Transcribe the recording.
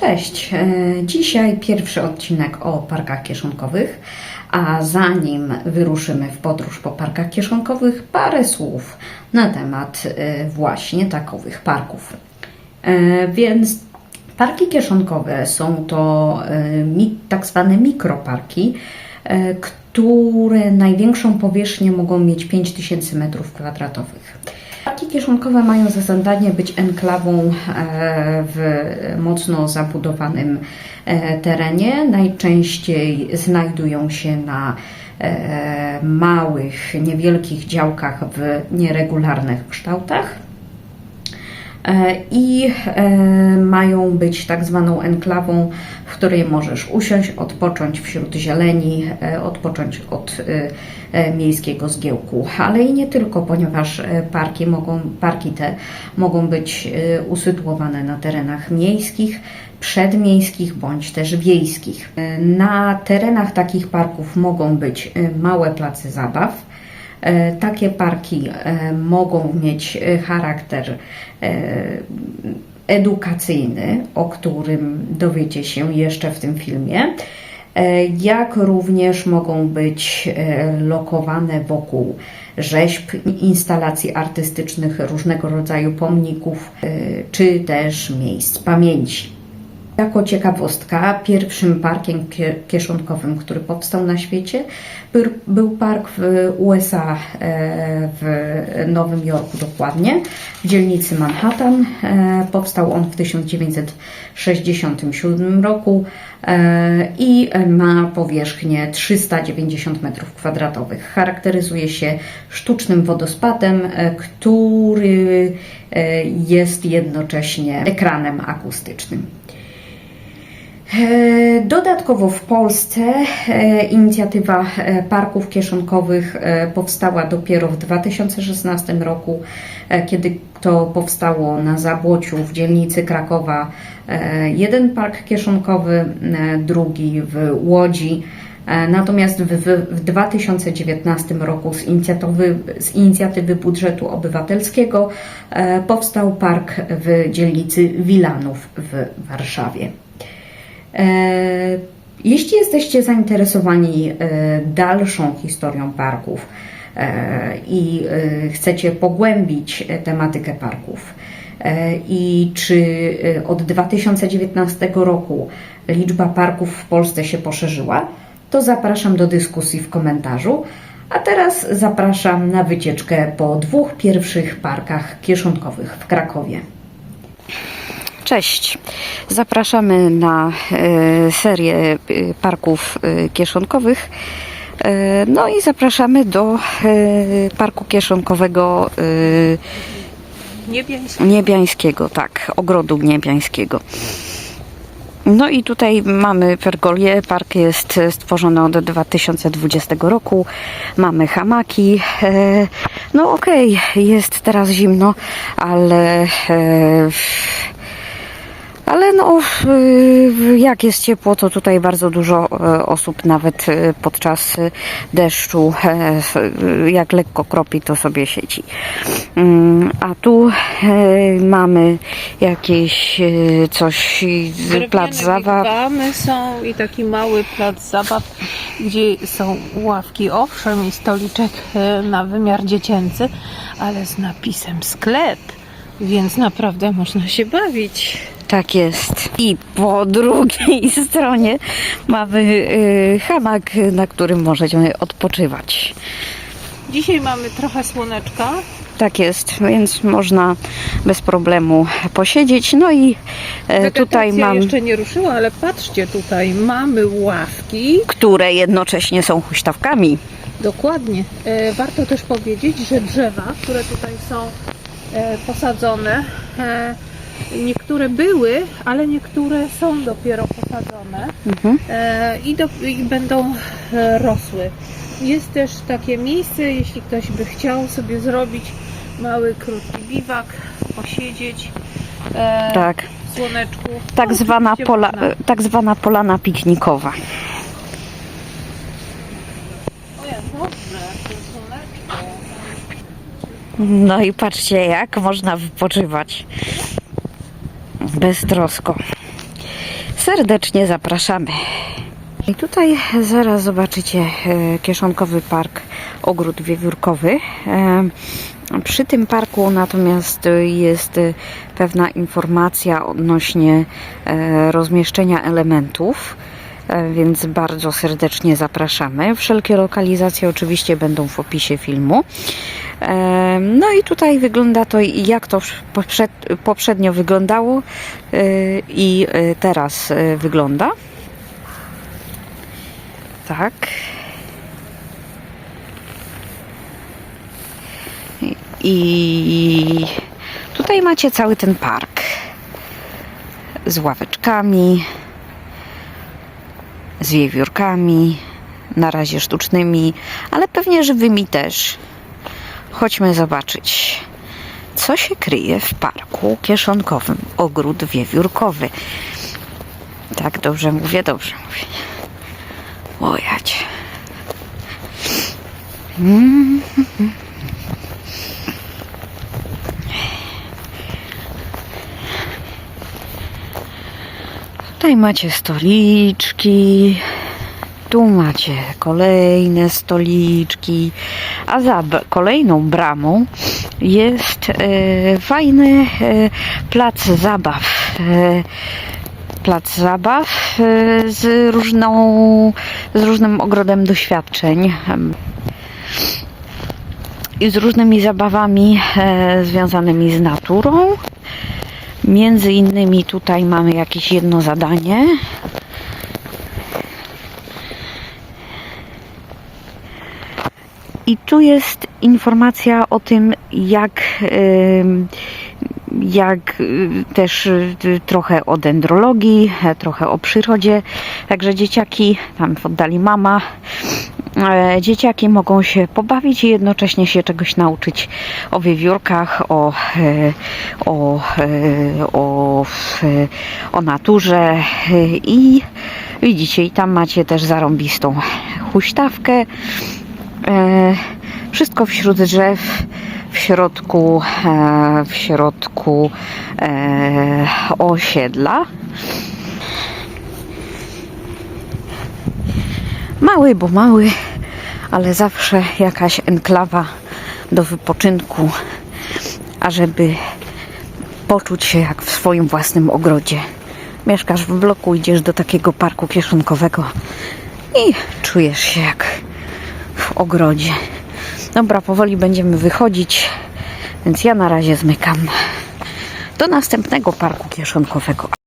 Cześć. E, Dzisiaj pierwszy odcinek o parkach kieszonkowych, a zanim wyruszymy w podróż po parkach kieszonkowych, parę słów na temat e, właśnie takowych parków. E, Więc parki kieszonkowe są to tak zwane mikroparki, które największą powierzchnię mogą mieć 5000 m2. Parki kieszonkowe mają za zadanie być enklawą e, w mocno zabudowanym e, terenie. Najczęściej znajdują się na e, małych, niewielkich działkach w nieregularnych kształtach. E, I e, mają być tak zwaną enklawą, w której możesz usiąść, odpocząć wśród zieleni, e, odpocząć od miejskiego zgiełku. Ale i nie tylko, ponieważ parki, mogą, parki te mogą być usytuowane na terenach miejskich, przedmiejskich bądź też wiejskich. Na terenach takich parków mogą być małe place zabaw, Takie parki e, mogą mieć e, charakter e, edukacyjny, o którym dowiecie się jeszcze w tym filmie, e, jak również mogą być e, lokowane wokół rzeźb, instalacji artystycznych, różnego rodzaju pomników, e, czy też miejsc pamięci. Jako ciekawostka, pierwszym parkiem kie- kieszonkowym, który powstał na świecie, był, park w USA, e, w Nowym Jorku dokładnie, w dzielnicy Manhattan. E, Powstał on w 1967 roku e, i ma powierzchnię 390 m2. Charakteryzuje się sztucznym wodospadem, który jest jednocześnie ekranem akustycznym. E, Dodatkowo w Polsce e, inicjatywa e, parków kieszonkowych powstała dopiero w 2016 roku, kiedy to powstało na Zabłociu w dzielnicy Krakowa jeden park kieszonkowy, drugi w Łodzi. Natomiast w, w, w 2019 roku z inicjatywy, z inicjatywy budżetu obywatelskiego powstał park w dzielnicy Wilanów w Warszawie. E, Jeśli jesteście zainteresowani e, dalszą historią parków e, i chcecie pogłębić tematykę parków i czy od 2019 roku liczba parków w Polsce się poszerzyła, to zapraszam do dyskusji w komentarzu. A teraz zapraszam na wycieczkę po dwóch pierwszych parkach kieszonkowych w Krakowie. Cześć. Zapraszamy na e, serię e, parków e, kieszonkowych. No i zapraszamy do parku kieszonkowego e, Niebiański. Niebiańskiego, tak, ogrodu Niebiańskiego. No i tutaj mamy pergolię. Park jest stworzony od 2020 roku. Mamy hamaki. No okej, jest teraz zimno, ale ale no, y, jak jest ciepło, to tutaj bardzo dużo e, osób nawet e, podczas deszczu, e, y, jak lekko kropi, to sobie siedzi. Mm, A tu e, mamy jakieś coś, z- plac zabaw. Są i taki mały plac zabaw, gdzie są ławki, owszem, i stoliczek na wymiar dziecięcy, ale z napisem sklep, więc naprawdę można się bawić. Tak jest. I po drugiej stronie mamy e, hamak, na którym możecie odpoczywać. Dzisiaj mamy trochę słoneczka. Tak jest, więc można bez problemu posiedzieć. No i e, tutaj mam, jeszcze nie ruszyła, ale patrzcie tutaj, mamy ławki. które jednocześnie są huśtawkami. Dokładnie. E, warto też powiedzieć, że drzewa, które tutaj są e, posadzone, e, niektóre były, ale niektóre są dopiero posadzone Mhm. e, i, do, i będą e, rosły. Jest też takie miejsce, jeśli ktoś by chciał sobie zrobić mały, krótki biwak, posiedzieć e, Tak, w słoneczku. tak No, zwana, pola, można. tak zwana polana piknikowa. No i patrzcie, jak można wypoczywać beztrosko. serdecznie zapraszamy. I tutaj zaraz zobaczycie e, kieszonkowy park Ogród Wiewiórkowy. E, Przy tym parku natomiast jest pewna informacja odnośnie e, rozmieszczenia elementów, więc bardzo serdecznie zapraszamy. Wszelkie lokalizacje oczywiście będą w opisie filmu. No i tutaj wygląda to jak to poprzed- poprzednio wyglądało e, i e, teraz e, wygląda. Tak. I tutaj macie cały ten park z ławeczkami, z wiewiórkami, na razie sztucznymi, ale pewnie żywymi też. Chodźmy zobaczyć, co się kryje w parku kieszonkowym Ogród Wiewiórkowy. Tak, dobrze mówię, dobrze mówię. O jacie. Mm. Tutaj macie stoliczki. Tu macie kolejne stoliczki. A za kolejną bramą jest e, fajny e, plac zabaw. E, plac zabaw e, z różną, z różnym ogrodem doświadczeń i z różnymi zabawami e, związanymi z naturą. Między innymi tutaj mamy jakieś jedno zadanie. I tu jest informacja o tym, jak, jak y, też y, trochę o dendrologii, e, trochę o przyrodzie. Także dzieciaki, tam w oddali mama, e, dzieciaki mogą się pobawić i jednocześnie się czegoś nauczyć o wiewiórkach, o, e, o, o, o naturze i widzicie, i tam macie też zarąbistą huśtawkę. E, wszystko wśród drzew, w środku, e, w środku e, osiedla. Mały, bo mały, ale zawsze jakaś enklawa do wypoczynku, ażeby poczuć się jak w swoim własnym ogrodzie. Mieszkasz w bloku, idziesz do takiego parku kieszonkowego i czujesz się jak ogrodzie. Dobra, powoli będziemy wychodzić, więc ja na razie zmykam. Do następnego parku kieszonkowego.